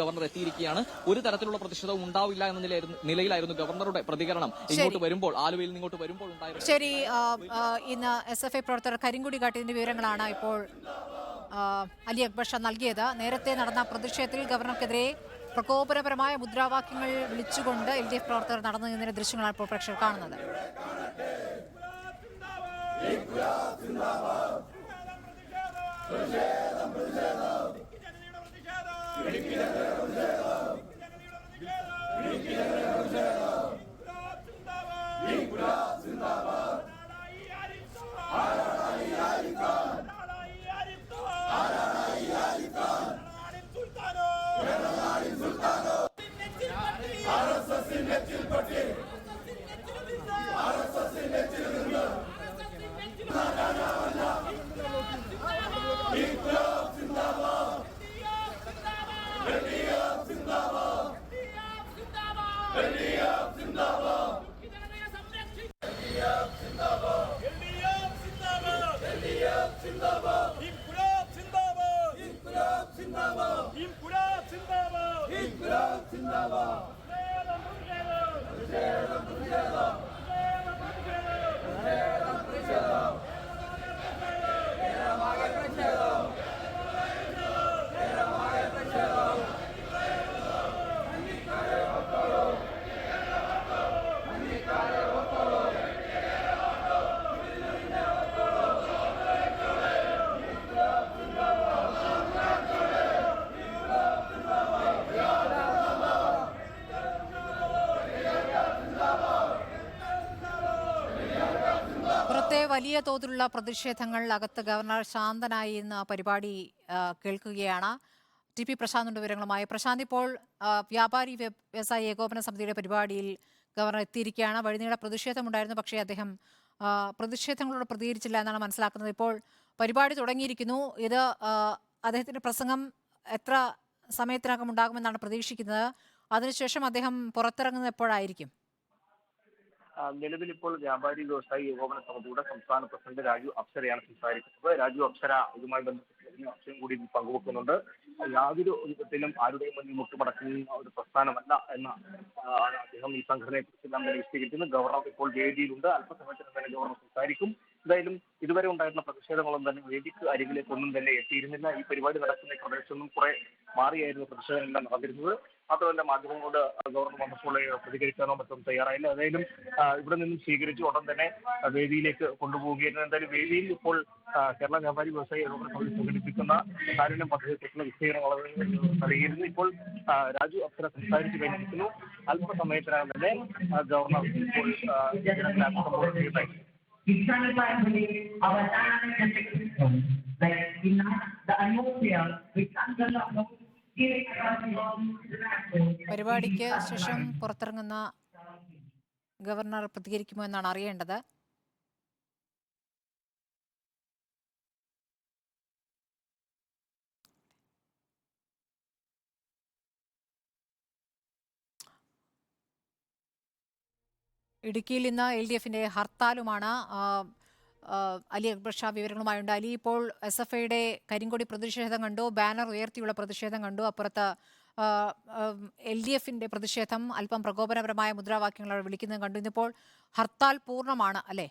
Governor എത്തിയിരിക്കുകയാണ്. ഒരു തരത്തിലുള്ള പ്രതിഷേധവും ഉണ്ടാവില്ല എന്ന നിലയിലായിരുന്നു ഗവർണറുടെ പ്രതികരണം. ഇങ്ങോട്ട് വരുമ്പോൾ ആലുവയിൽ നിന്ന് ഇങ്ങോട്ട് വരുമ്പോൾ ശരി ഇന്ന് എസ് എഫ് ഐ പ്രവർത്തകർ കരിങ്കുടി കാട്ടിയതിന്റെ വിവരങ്ങളാണ് ഇപ്പോൾ അലി അക്ബർ ഷാ നൽകിയത്. നേരത്തെ നടന്ന പ്രതിഷേധത്തിൽ ഗവർണർക്കെതിരെ പ്രകോപനപരമായ മുദ്രാവാക്യങ്ങൾ വിളിച്ചുകൊണ്ട് എൽ ഡി എഫ് പ്രവർത്തകർ നടന്നു നിന്നതിന്റെ ദൃശ്യങ്ങളാണ് ഇപ്പോൾ പ്രേക്ഷകർ കാണുന്നത്. İnkılap വലിയ തോതിലുള്ള പ്രതിഷേധങ്ങൾ അകത്ത് ഗവർണർ ശാന്തനായി ഇന്ന് പരിപാടി കേൾക്കുകയാണ്. ടി പി പ്രശാന്തിന്റെ വിവരങ്ങളുമായി. പ്രശാന്ത് ഇപ്പോൾ വ്യാപാരി വ്യവസായ ഏകോപന സമിതിയുടെ പരിപാടിയിൽ ഗവർണർ എത്തിയിരിക്കുകയാണ്. വഴിനീള പ്രതിഷേധമുണ്ടായിരുന്നു പക്ഷേ അദ്ദേഹം പ്രതിഷേധങ്ങളോട് പ്രതികരിച്ചില്ല എന്നാണ് മനസ്സിലാക്കുന്നത്. ഇപ്പോൾ പരിപാടി തുടങ്ങിയിരിക്കുന്നു. ഇത് അദ്ദേഹത്തിന്റെ പ്രസംഗം എത്ര സമയത്തിനകം ഉണ്ടാകുമെന്നാണ് പ്രതീക്ഷിക്കുന്നത്. അതിനുശേഷം അദ്ദേഹം പുറത്തിറങ്ങുന്നത് എപ്പോഴായിരിക്കും? ഇപ്പോൾ വ്യാപാരി വ്യവസായി ഏകോപന സമിതിയുടെ സംസ്ഥാന പ്രസിഡന്റ് രാജു അപ്സരയാണ് സംസാരിക്കുന്നത്. രാജു അപ്സര ഇതുമായി ബന്ധപ്പെട്ട് അംശം കൂടി പങ്കുവെക്കുന്നുണ്ട്. യാതൊരു വിധത്തിലും ആരുടെയും മുന്നിൽ മുട്ടുമടക്കുന്ന ഒരു പ്രസ്ഥാനമല്ല എന്ന അദ്ദേഹം ഈ സംഘടനയെ കുറിച്ച് തന്നെ വിശദീകരിക്കുന്നത് ഗവർണർ ഇപ്പോൾ വേദിയിലുണ്ട് അല്പസമയത്തിന് തന്നെ ഗവർണർ സംസാരിക്കും. എന്തായാലും ഇതുവരെ ഉണ്ടായിരുന്ന പ്രതിഷേധങ്ങളൊന്നും തന്നെ വേദിക്ക് അരികിലേക്ക് ഒന്നും തന്നെ എത്തിയിരുന്നില്ല. ഈ പരിപാടി നടക്കുന്ന പ്രദേശത്തൊന്നും കുറെ മാറിയായിരുന്നു പ്രതിഷേധങ്ങളെല്ലാം നടന്നിരുന്നത്. മാത്രമല്ല മാധ്യമങ്ങളോട് ഗവർണർ വന്നപ്പോൾ പ്രതികരിക്കാനോ മറ്റും തയ്യാറായില്ല. ഏതായാലും ഇവിടെ നിന്നും സ്വീകരിച്ച് ഉടൻ തന്നെ വേദിയിലേക്ക് കൊണ്ടുപോവുകയായിരുന്നു. എന്തായാലും വേദിയിൽ ഇപ്പോൾ കേരള വ്യാപാരി വ്യവസായി ഏകോപന സംഘടിപ്പിക്കുന്ന കാരുണ്യം പദ്ധതിയെക്കുറിച്ചുള്ള വിശദീകരണം വളരെ അറിയിരുന്നു ഇപ്പോൾ രാജു അപ്സര സംസാരിച്ചു കഴിഞ്ഞിരിക്കുന്നു. അല്പസമയത്തിനകം തന്നെ ഗവർണർ ഇപ്പോൾ to violate our dynamic system. Like, in the atmosphere, we can't the a പരിപാടിക്ക് ശേഷം പുറത്തിറങ്ങുന്ന ഗവർണർ പ്രതികരിക്കുമോ എന്നാണ് അറിയേണ്ടത് ഇടുക്കിയിൽ ഇന്ന് എൽ ഡി എഫിന്റെ ഹർത്താലുമാണ് അലി അക്ബർ ഷാ വിവരങ്ങളുമായുണ്ട്. അലി ഇപ്പോൾ എസ് എഫ് ഐയുടെ കരിങ്കൊടി പ്രതിഷേധം കണ്ടു ബാനർ ഉയർത്തിയുള്ള പ്രതിഷേധം കണ്ടു. അപ്പുറത്ത് എൽ ഡി എഫിന്റെ പ്രതിഷേധം അല്പം പ്രകോപനപരമായ മുദ്രാവാക്യങ്ങൾ വിളിക്കുന്നത് കണ്ടു. ഇന്നിപ്പോൾ ഹർത്താൽ പൂർണമാണ് അല്ലേ?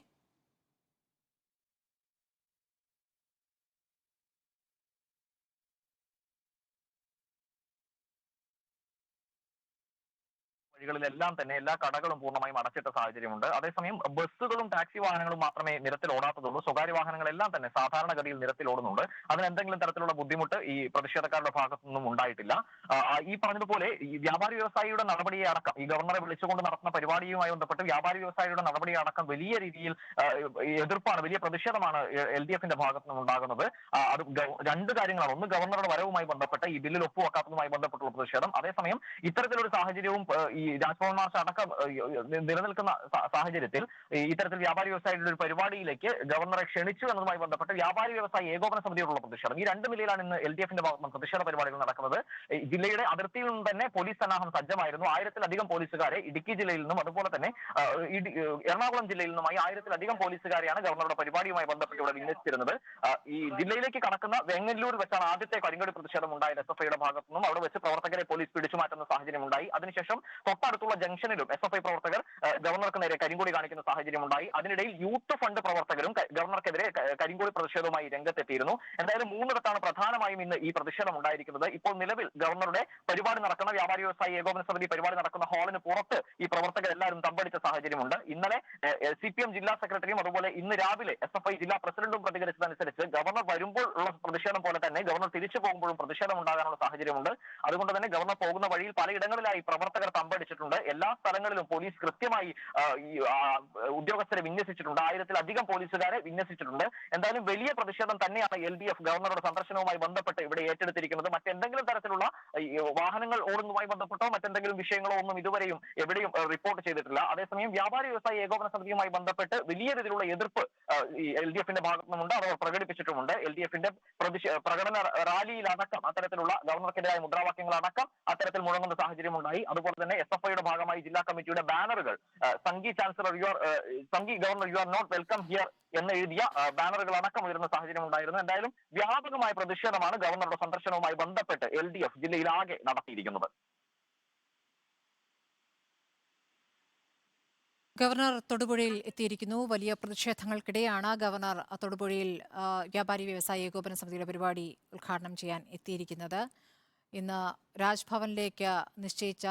വഴികളിലെല്ലാം തന്നെ എല്ലാ കടകളും പൂർണമായും അടച്ചിട്ട സാഹചര്യമുണ്ട്. അതേസമയം ബസ്സുകളും ടാക്സി വാഹനങ്ങളും മാത്രമേ നിരത്തിൽ ഓടാത്തതുള്ളൂ. സ്വകാര്യ വാഹനങ്ങളെല്ലാം തന്നെ സാധാരണഗതിയിൽ നിരത്തിൽ ഓടുന്നുണ്ട്. അതിന് എന്തെങ്കിലും തരത്തിലുള്ള ബുദ്ധിമുട്ട് ഈ പ്രതിഷേധക്കാരുടെ ഭാഗത്തു നിന്നും ഉണ്ടായിട്ടില്ല ഈ പറഞ്ഞതുപോലെ ഈ വ്യാപാരി വ്യവസായിയുടെ നടപടിയെ അടക്കം ഈ ഗവർണറെ വിളിച്ചുകൊണ്ട് നടത്തുന്ന പരിപാടിയുമായി ബന്ധപ്പെട്ട് വ്യാപാരി വ്യവസായിയുടെ നടപടി അടക്കം വലിയ രീതിയിൽ എതിർപ്പാണ് വലിയ പ്രതിഷേധമാണ് എൽ ഡി എഫിന്റെ ഭാഗത്തു നിന്നും ഉണ്ടാകുന്നത് അത് രണ്ട് കാര്യങ്ങളാണ്. ഒന്ന് ഗവർണറുടെ വരവുമായി ബന്ധപ്പെട്ട് ഈ ബില്ലിൽ ഒപ്പുവെക്കാത്തതുമായി ബന്ധപ്പെട്ടുള്ള പ്രതിഷേധം. അതേസമയം ഇത്തരത്തിലൊരു സാഹചര്യവും ഈ രാജ്ഭവൻ മാർച്ച് അടക്കം നിലനിൽക്കുന്ന സാഹചര്യത്തിൽ ഇത്തരത്തിൽ വ്യാപാരി വ്യവസായിയുടെ ഒരു പരിപാടിയിലേക്ക് ഗവർണറെ ക്ഷണിച്ചു എന്നതുമായി ബന്ധപ്പെട്ട് വ്യാപാരി വ്യവസായ ഏകോപന സമിതിയോടുള്ള പ്രതിഷേധം. ഈ രണ്ട് നിലയിലാണ് ഇന്ന് എൽ ഡി എഫിന്റെ ഭാഗത്തുനിന്ന് പ്രതിഷേധ പരിപാടികൾ നടക്കുന്നത്. ജില്ലയുടെ അതിർത്തിയിൽ നിന്ന് തന്നെ പോലീസ് സന്നാഹം സജ്ജമായിരുന്നു. ആയിരത്തിലധികം പോലീസുകാരെ ഇടുക്കി ജില്ലയിൽ നിന്നും അതുപോലെ തന്നെ എറണാകുളം ജില്ലയിൽ നിന്നുമായി ആയിരത്തിലധികം പോലീസുകാരെയാണ് ഗവർണറുടെ പരിപാടിയുമായി ബന്ധപ്പെട്ട് ഇവിടെ വിന്യസിച്ചിരുന്നത് ഈ ജില്ലയിലേക്ക് കടക്കുന്ന വെങ്ങല്ലൂർ വെച്ചാണ് ആദ്യത്തെ കരിങ്കടി പ്രതിഷേധം ഉണ്ടായത് എസ് എഫ് ഐയുടെ ഭാഗത്തുനിന്നും അവിടെ വെച്ച് പ്രവർത്തകരെ പോലീസ് പിടിച്ചു മാറ്റുന്ന സാഹചര്യം ഉണ്ടായി അതിനുശേഷം തൊട്ടടുത്തുള്ള ജംഗ്ഷനിലും എസ് എഫ് ഐ പ്രവർത്തകർ ഗവർണർക്ക് നേരെ കരിങ്കൊടി കാണിക്കുന്ന സാഹചര്യം ഉണ്ടായി അതിനിടയിൽ യൂത്ത് ഫണ്ട് പ്രവർത്തകരും ഗവർണർക്കെതിരെ കരിങ്കൊടി പ്രതിഷേധവുമായി രംഗത്തെത്തിയിരുന്നു. എന്തായാലും മൂന്നിടത്താണ് പ്രധാനമായും ഇന്ന് ഈ പ്രതിഷേധം ഉണ്ടായിരിക്കുന്നത്. ഇപ്പോൾ നിലവിൽ ഗവർണറുടെ പരിപാടി നടക്കുന്ന വ്യാപാരി വ്യവസായി ഏകോപന സമിതി പരിപാടി നടക്കുന്ന ഹാളിന് പുറത്ത് ഈ പ്രവർത്തകരെല്ലാവരും തമ്പടിച്ച സാഹചര്യമുണ്ട്. ഇന്നലെ സി പി എം ജില്ലാ സെക്രട്ടറിയും അതുപോലെ ഇന്ന് രാവിലെ എസ് എഫ് ഐ ജില്ലാ പ്രസിഡന്റും പ്രതികരിച്ചതനുസരിച്ച് ഗവർണർ വരുമ്പോൾ ഉള്ള പ്രതിഷേധം പോലെ തന്നെ ഗവർണർ തിരിച്ചു പോകുമ്പോഴും പ്രതിഷേധം ഉണ്ടാകാനുള്ള സാഹചര്യമുണ്ട്. അതുകൊണ്ട് തന്നെ ഗവർണർ പോകുന്ന വഴിയിൽ പലയിടങ്ങളിലായി പ്രവർത്തകർ തമ്പടിച്ചിട്ടുണ്ട് എല്ലാ സ്ഥലങ്ങളിലും പോലീസ് കൃത്യമായി ഉദ്യോഗസ്ഥരെ വിന്യസിച്ചിട്ടുണ്ട്. ആയിരത്തിലധികം പോലീസുകാരെ വിന്യസിച്ചിട്ടുണ്ട്. എന്തായാലും വലിയ പ്രതിഷേധം തന്നെയാണ് എൽ ഡി എഫ് ഗവർണറുടെ സന്ദർശനവുമായി ബന്ധപ്പെട്ട് ഇവിടെ ഏറ്റെടുത്തിരിക്കുന്നത്. മറ്റെന്തെങ്കിലും തരത്തിലുള്ള വാഹനങ്ങൾ ഓടുന്നതുമായി ബന്ധപ്പെട്ടോ മറ്റെന്തെങ്കിലും വിഷയങ്ങളോ ഒന്നും ഇതുവരെയും എവിടെയും റിപ്പോർട്ട് ചെയ്തിട്ടില്ല. അതേസമയം വ്യാപാരി വ്യവസായ ഏകോപന സമിതിയുമായി ബന്ധപ്പെട്ട് വലിയ രീതിയിലുള്ള എതിർപ്പ് എൽ ഡി എഫിന്റെ ഭാഗത്തു അത് പ്രകടിപ്പിച്ചിട്ടുമുണ്ട്. എൽ ഡി എഫിന്റെ പ്രകടന റാലിയിലടക്കം അത്തരത്തിലുള്ള ഗവർണർക്കെതിരായ മുദ്രാവാക്യങ്ങളടക്കം അത്തരത്തിൽ മുഴങ്ങുന്ന സാഹചര്യമുണ്ടായി. അതുപോലെ തന്നെ എസ് എഫ് ഭാഗമായി ജില്ലാ കമ്മിറ്റിയുടെ ബാനറുകൾ സംഗീ chancellor you are Sanghi governor you are not welcome here എന്ന് എഴുതിയ ബാനറുകൾ അടക്കം ഉയരുന്ന സാഹചര്യം ഉണ്ടായിരുന്നു. എന്തായാലും വ്യാപകമായ പ്രതിഷേധമാണ് ഗവർണറുടെ സന്ദർശനവുമായി ബന്ധപ്പെട്ട് എൽ ഡി എഫ് ജില്ലയിലാകെ നടത്തിയിരിക്കുന്നത്. ഗവർണർ തൊടുപുഴയിൽ എത്തിയിരിക്കുന്നു. വലിയ പ്രതിഷേധങ്ങൾക്കിടെയാണ് ഗവർണർ തൊടുപുഴയിൽ വ്യാപാരി വ്യവസായ ഏകോപന സമിതിയുടെ പരിപാടി ഉദ്ഘാടനം ചെയ്യാൻ എത്തിയിരിക്കുന്നത്. ഇന്ന് രാജ്ഭവനിലേക്ക് നിശ്ചയിച്ച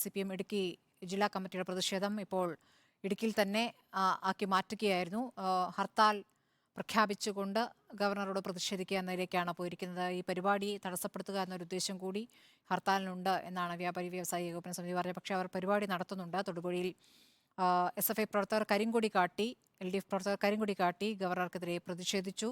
സി പി എം ഇടുക്കി ജില്ലാ കമ്മിറ്റിയുടെ പ്രതിഷേധം ഇപ്പോൾ ഇടുക്കിയിൽ തന്നെ ആക്കി മാറ്റുകയായിരുന്നു. ഹർത്താൽ പ്രഖ്യാപിച്ചുകൊണ്ട് ഗവർണറോട് പ്രതിഷേധിക്കുക എന്നതിലേക്കാണ് പോയിരിക്കുന്നത്. ഈ പരിപാടി തടസ്സപ്പെടുത്തുക എന്നൊരു ഉദ്ദേശം കൂടി ഹർത്താലിനുണ്ട് എന്നാണ് വ്യാപാരി വ്യവസായി ഏകോപന സമിതി പറഞ്ഞത്. പക്ഷേ അവർ പരിപാടി നടത്തുന്നുണ്ട്. തൊടുപുഴയിൽ എസ് എഫ് ഐ പ്രവർത്തകർ കരിങ്കൊടി കാട്ടി എൽ ഡി എഫ് പ്രവർത്തകർ കരിങ്കൊടി കാട്ടി ഗവർണർക്കെതിരെ പ്രതിഷേധിച്ചു.